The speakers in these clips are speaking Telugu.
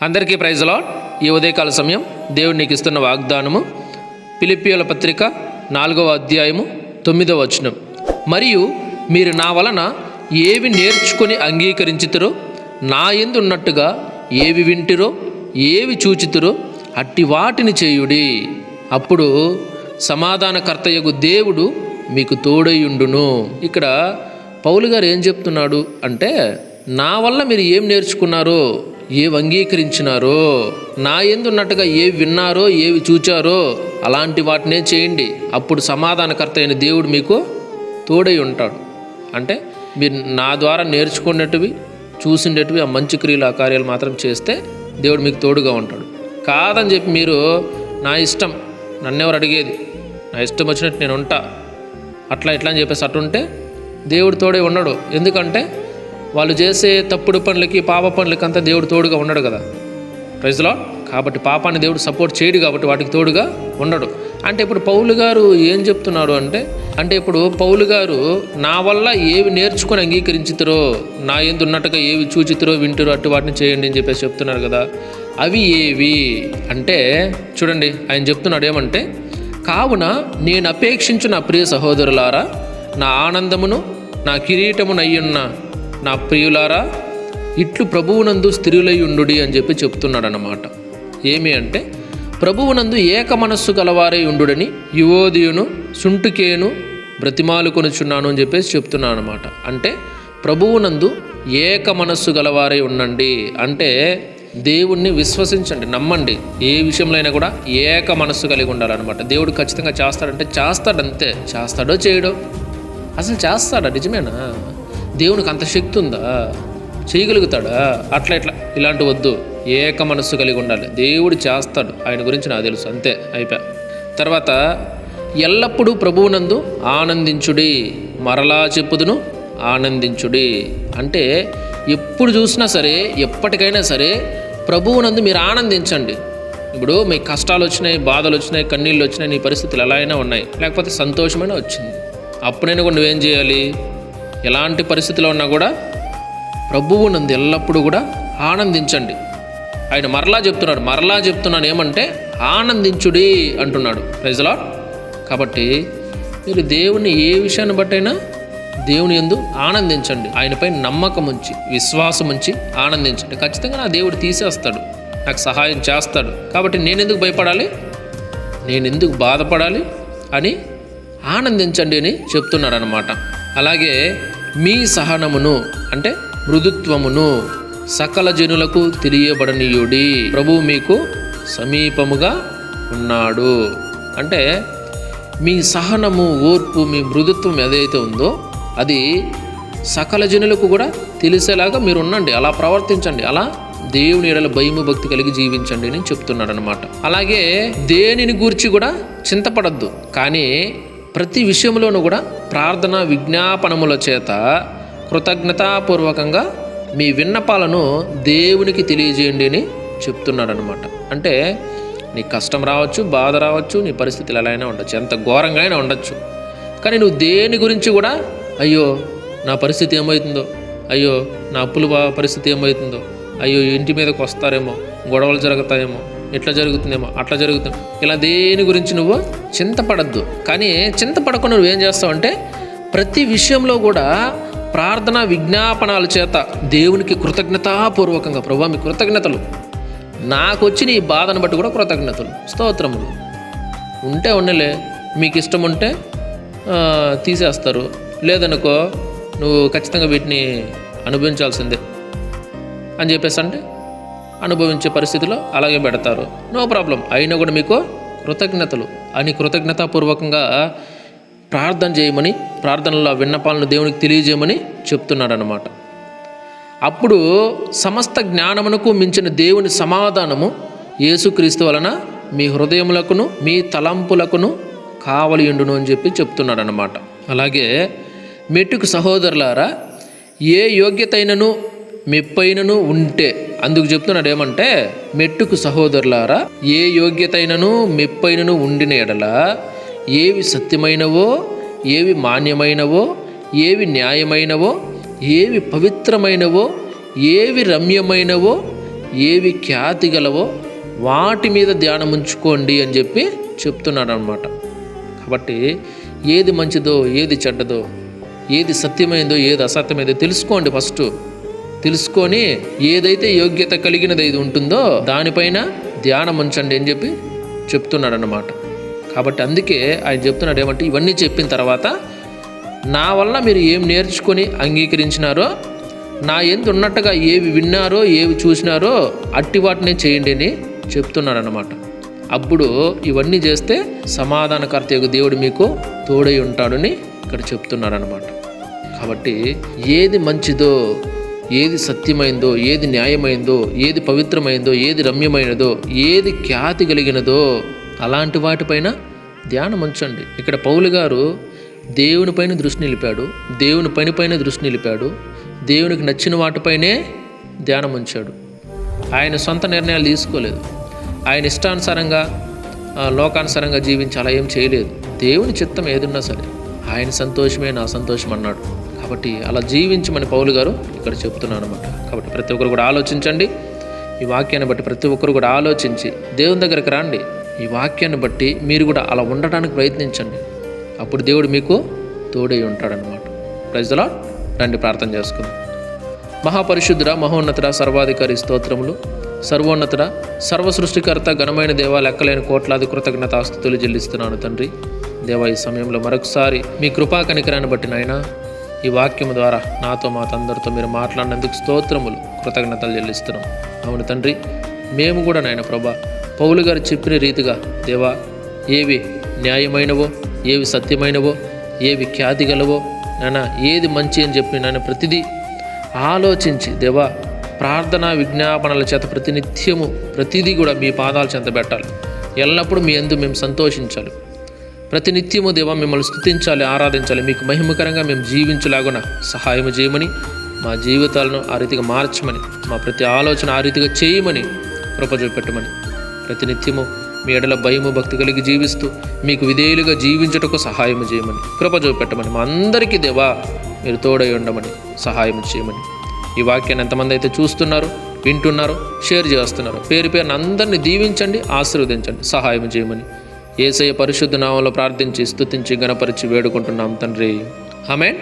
అందరికీ ప్రైజ్లో ఈ ఉదయకాల సమయం దేవుడు నీకు ఇస్తున్న వాగ్దానము పిలిపియోల పత్రిక నాలుగవ అధ్యాయము తొమ్మిదవ వచనం. మరియు మీరు నా వలన ఏవి నేర్చుకొని అంగీకరించుతురో నా ఎందు ఉన్నట్టుగా ఏవి వింటిరో ఏవి చూచితురో అట్టి వాటిని చేయుడి. అప్పుడు సమాధానకర్తయ్యకు దేవుడు మీకు తోడయుండును ఇక్కడ పౌలు గారు ఏం చెప్తున్నాడు అంటే నా వల్ల మీరు ఏం నేర్చుకున్నారో ఏవి అంగీకరించినారో నా ఎందున్నట్టుగా ఏవి విన్నారో ఏవి చూచారో అలాంటి వాటినే చేయండి. అప్పుడు సమాధానకర్త అయిన దేవుడు మీకు తోడై ఉంటాడు. అంటే మీరు నా ద్వారా నేర్చుకున్నట్టువి చూసిండేటివి ఆ మంచి క్రియలు ఆ కార్యాలు మాత్రం చేస్తే దేవుడు మీకు తోడుగా ఉంటాడు. కాదని చెప్పి మీరు నా ఇష్టం నన్నెవరు అడిగేది? నా ఇష్టం వచ్చినట్టు నేను ఉంటా. అట్లా ఇట్లా అని చెప్పేసి అట్టుంటే దేవుడు తోడే ఉండడు. ఎందుకంటే వాళ్ళు చేసే తప్పుడు పనులకి పాప పనులకి అంతా దేవుడు తోడుగా ఉండడు కదా. ప్రజలో కాబట్టి పాపాన్ని దేవుడు సపోర్ట్ చేయడు కాబట్టి వాటికి తోడుగా ఉండడు. అంటే ఇప్పుడు పౌలు గారు ఏం చెప్తున్నారు అంటే అంటే ఇప్పుడు పౌలు గారు నా వల్ల ఏవి నేర్చుకొని అంగీకరించుతారో నా ఎందు ఉన్నట్టుగా ఏవి చూచితురో వింటురో అటు వాటిని చేయండి అని చెప్పేసి చెప్తున్నారు కదా. అవి ఏవి? అంటే చూడండి ఆయన చెప్తున్నాడు ఏమంటే కావున నేను అపేక్షించు నా ప్రియ సహోదరులారా నా ఆనందమును నా కిరీటమునయ్యున్న నా ప్రియులారా ఇట్లు ప్రభువునందు స్త్రీలై ఉండుడి అని చెప్పి చెప్తున్నాడు అన్నమాట ఏమి అంటే ప్రభువునందు ఏక మనస్సు గలవారై ఉండుడని యువోదియును సుంటుకేను బ్రతిమాలు కొనుచున్నాను అని చెప్పేసి చెప్తున్నాను అనమాట అంటే ప్రభువునందు ఏక మనస్సు గలవారై ఉండండి. అంటే దేవుణ్ణి విశ్వసించండి నమ్మండి. ఏ విషయంలో అయినా కూడా ఏక మనస్సు కలిగి ఉండాలన్నమాట. దేవుడు ఖచ్చితంగా చేస్తాడంటే చేస్తాడంతే. చేస్తాడో చేయడో. అసలు చేస్తాడా? నిజమేనా? దేవునికి అంత శక్తి ఉందా? చేయగలుగుతాడా? అట్లా ఇట్లా. ఇలాంటి వద్దు. ఏక మనస్సు కలిగి ఉండాలి. దేవుడు చేస్తాడు. ఆయన గురించి నాకు తెలుసు. అంతే అయిపోయా తర్వాత ఎల్లప్పుడూ ప్రభువునందు ఆనందించుడి. మరలా చెప్పుదును ఆనందించుడి. అంటే ఎప్పుడు చూసినా సరే ఎప్పటికైనా సరే ప్రభువునందు మీరు ఆనందించండి. ఇప్పుడు మీ కష్టాలు వచ్చినాయి బాధలు వచ్చినాయి కన్నీళ్ళు వచ్చినాయి నీ పరిస్థితులు ఎలా అయినా ఉన్నాయి. లేకపోతే సంతోషమైన వచ్చింది. అప్పుడైనా కూడా నువ్వేం చేయాలి? ఎలాంటి పరిస్థితిలో ఉన్నా కూడా ప్రభువు నందు ఎల్లప్పుడూ కూడా ఆనందించండి. ఆయన మరలా చెప్తున్నాడు మరలా చెప్తున్నాను ఏమంటే ఆనందించుడి అంటున్నాడు. ప్రజలా కాబట్టి మీరు దేవుని ఏ విషయాన్ని బట్టైనా దేవుని ఎందు ఆనందించండి. ఆయనపై నమ్మకం ఉంచి విశ్వాసం ఉంచి ఆనందించండి. ఖచ్చితంగా నా దేవుడు తీసేస్తాడు నాకు సహాయం చేస్తాడు. కాబట్టి నేను ఎందుకు భయపడాలి? నేను ఎందుకు బాధపడాలి అని ఆనందించండి అని చెప్తున్నాడు అనమాట అలాగే మీ సహనమును అంటే మృదుత్వమును సకల జనులకు తెలియబడనీయుడి ప్రభు మీకు సమీపముగా ఉన్నాడు. అంటే మీ సహనము ఓర్పు మీ మృదుత్వం ఏదైతే ఉందో అది సకల జనులకు కూడా తెలిసేలాగా మీరు ఉండండి. అలా ప్రవర్తించండి. అలా దేవుని ఎడల భయము భక్తి కలిగి జీవించండి అని చెప్తున్నాడు అనమాట అలాగే దేనిని గూర్చి కూడా చింతపడద్దు. కానీ ప్రతి విషయంలోనూ కూడా ప్రార్థన విజ్ఞాపనముల చేత కృతజ్ఞతాపూర్వకంగా మీ విన్నపాలను దేవునికి తెలియజేయండి అని చెప్తున్నాడు అనమాట అంటే నీ కష్టం రావచ్చు బాధ రావచ్చు నీ పరిస్థితులు ఎలా అయినా ఉండొచ్చు ఎంత ఘోరంగా అయినా ఉండొచ్చు. కానీ నువ్వు దేని గురించి కూడా అయ్యో నా పరిస్థితి ఏమవుతుందో అయ్యో నా అప్పుల పరిస్థితి ఏమవుతుందో అయ్యో ఇంటి మీదకి వస్తారేమో గొడవలు జరుగుతాయేమో ఇట్లా జరుగుతుందేమో అట్లా జరుగుతుంది ఇలా దేని గురించి నువ్వు చింతపడద్దు. కానీ చింతపడకుండా నువ్వేం చేస్తావంటే ప్రతి విషయంలో కూడా ప్రార్థన విజ్ఞాపనాల చేత దేవునికి కృతజ్ఞతాపూర్వకంగా ప్రభావ మీ కృతజ్ఞతలు. నాకు వచ్చిన ఈ బాధను బట్టి కూడా కృతజ్ఞతలు. స్తోత్రములు. ఉంటే ఉండలే మీకు ఇష్టం ఉంటే తీసేస్తారు. లేదనుకో నువ్వు ఖచ్చితంగా వీటిని అనుభవించాల్సిందే. అని చెప్పేసి అంటే అనుభవించే పరిస్థితిలో అలాగే పెడతారు. No problem. అయినా కూడా మీకు కృతజ్ఞతలు. అని కృతజ్ఞతాపూర్వకంగా ప్రార్థన చేయమని ప్రార్థనలో విన్నపాలను దేవునికి తెలియజేయమని చెప్తున్నాడనమాట అప్పుడు సమస్త జ్ఞానమునకు మించిన దేవుని సమాధానము యేసుక్రీస్తు వలన మీ హృదయములకును మీ తలంపులకును కావలి ఉండును అని చెప్పి చెప్తున్నాడనమాట అలాగే మెట్టుకు సహోదరులారా ఏ యోగ్యతైనను మెప్పైనను ఉంటే. అందుకు చెప్తున్నాడు ఏమంటే మెట్టుకు సహోదరులారా ఏ యోగ్యతైనను మెప్పైనను ఉండిన ఎడల ఏవి సత్యమైనవో ఏవి మాన్యమైనవో ఏవి న్యాయమైనవో ఏవి పవిత్రమైనవో ఏవి రమ్యమైనవో ఏవి ఖ్యాతి గలవో వాటి మీద ధ్యానం ఉంచుకోండి అని చెప్పి చెప్తున్నాడు అనమాట కాబట్టి ఏది మంచిదో ఏది చెడ్డదో ఏది సత్యమైందో ఏది అసత్యమైందో తెలుసుకోండి ఫస్ట్. తెలుసుకొని ఏదైతే యోగ్యత కలిగినది ఇది ఉంటుందో దానిపైన ధ్యానం ఉంచండి అని చెప్పి చెప్తున్నాడు అన్నమాట కాబట్టి అందుకే ఆయన చెప్తున్నాడు ఏమంటే ఇవన్నీ చెప్పిన తర్వాత నా వల్ల మీరు ఏం నేర్చుకొని అంగీకరించినారో నా ఎందు ఉన్నట్టుగా ఏవి విన్నారో ఏవి చూసినారో అట్టి వాటినే చేయండి అని చెప్తున్నాడు అనమాట అప్పుడు ఇవన్నీ చేస్తే సమాధానకర్త యొక్క దేవుడు మీకు తోడై ఉంటాడని ఇక్కడ చెప్తున్నాడు అనమాట కాబట్టి ఏది మంచిదో ఏది సత్యమైందో ఏది న్యాయమైందో ఏది పవిత్రమైందో ఏది రమ్యమైనదో ఏది ఖ్యాతి కలిగినదో అలాంటి వాటిపైన ధ్యానం ఉంచండి. ఇక్కడ పౌలు గారు దేవుని పైన దృష్టి నిలిపాడు దేవుని పని పైన దృష్టి నిలిపాడు దేవునికి నచ్చిన వాటిపైనే ధ్యానం ఉంచాడు. ఆయన సొంత నిర్ణయాలు తీసుకోలేదు. ఆయన ఇష్టానుసారంగా లోకానుసారంగా జీవించి అలా ఏం చేయలేదు. దేవుని చిత్తం ఏదున్నా సరే ఆయన సంతోషమే నా సంతోషం అన్నాడు. కాబట్టి అలా జీవించమని పౌలు గారు ఇక్కడ చెప్తున్నాను అనమాట కాబట్టి ప్రతి ఒక్కరు కూడా ఆలోచించండి. ఈ వాక్యాన్ని బట్టి ప్రతి ఒక్కరు కూడా ఆలోచించి దేవుని దగ్గరికి రండి. ఈ వాక్యాన్ని బట్టి మీరు కూడా అలా ఉండటానికి ప్రయత్నించండి. అప్పుడు దేవుడు మీకు తోడై ఉంటాడనమాట ప్రజలా రండి ప్రార్థన చేసుకుందాం. మహాపరిశుద్ధుడ మహోన్నతుడ సర్వాధికారి స్తోత్రములు. సర్వోన్నతుడ సర్వ సృష్టికర్త ఘనమైన దేవ లెక్కలేని కోట్లాది కృతజ్ఞతాస్తుతులు చెల్లిస్తున్నాను తండ్రి. దేవ ఈ సమయంలో మరొకసారి మీ కృపా కనికరాన్ని బట్టి నాయనా ఈ వాక్యము ద్వారా నాతో మా తందరితో మీరు మాట్లాడినందుకు స్తోత్రములు. కృతజ్ఞతలు చెల్లిస్తున్నాం. అవును తండ్రి మేము కూడా నాయన ప్రభా పౌలు గారు చెప్పిన రీతిగా దేవా ఏవి న్యాయమైనవో ఏవి సత్యమైనవో ఏవి ఖ్యాతి గలవో నాయన ఏది మంచి అని చెప్పి నన్ను ప్రతిదీ ఆలోచించి దేవా ప్రార్థన విజ్ఞాపనల చేత ప్రతినిత్యము ప్రతిదీ కూడా మీ పాదాల చెంత పెట్టాలి. ఎల్లప్పుడూ మీ అందు మేము సంతోషించాలి. ప్రతినిత్యము దేవా మిమ్మల్ని స్థుతించాలి ఆరాధించాలి. మీకు మహిమకరంగా మేము జీవించలాగున సహాయం చేయమని మా జీవితాలను ఆ రీతిగా మార్చమని మా ప్రతి ఆలోచన ఆ రీతిగా చేయమని కృప చూపెట్టమని ప్రతినిత్యము మీ ఎడల భయము భక్తి కలిగి జీవిస్తూ మీకు విధేయులుగా జీవించుటకు సహాయం చేయమని కృప చూపెట్టమని మా అందరికీ దేవా మీరు తోడై ఉండమని సహాయం చేయమని. ఈ వాక్యాన్ని ఎంతమంది అయితే చూస్తున్నారు వింటున్నారు షేర్ చేస్తున్నారు పేరు పేరున అందరినీ దీవించండి ఆశీర్వదించండి సహాయం చేయమని. ఏసయ పరిశుద్ధ నామంలో ప్రార్థించి స్తుతించి గణపరిచి వేడుకుంటున్నాం తండ్రి. ఆమెన్.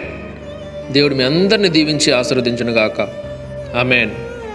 దేవుడు మీ అందరిని దీవించి ఆశీర్వదించను గాక ఆమెన్.